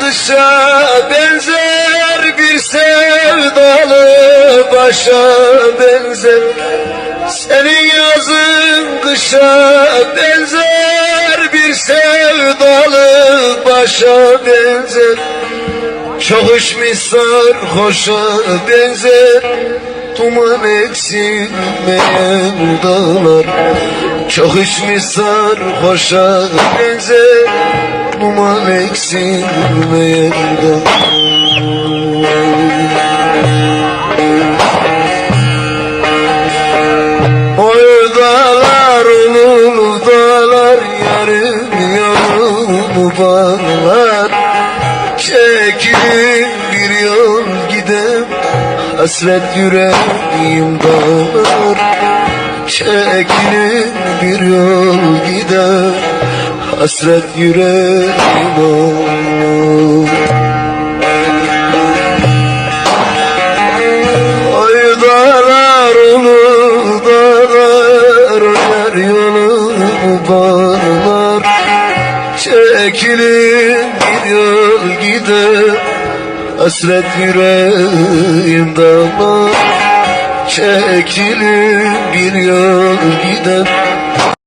kışa benzer bir sevdalı başa benzer. Senin yazın kışa benzer bir sevdalı başa benzer. Çok içmiş sarhoşa benzer. Duman eksilmeyen dağlar Çok içmiş sarhoşa benzer. Duman eksilmeyen Oy dağlar ulu dağlar yarım yarım bağlar Çekilin bir yol gidem Hasret yüreğim dağlar Çekilin bir yol gidem Hasret yüreğim dağlar Ay dağlar ulu dağlar Yar yolumu bağlar. Çekilin bir yol gider Hasret yüreğim dağlar Çekilin bir yol gider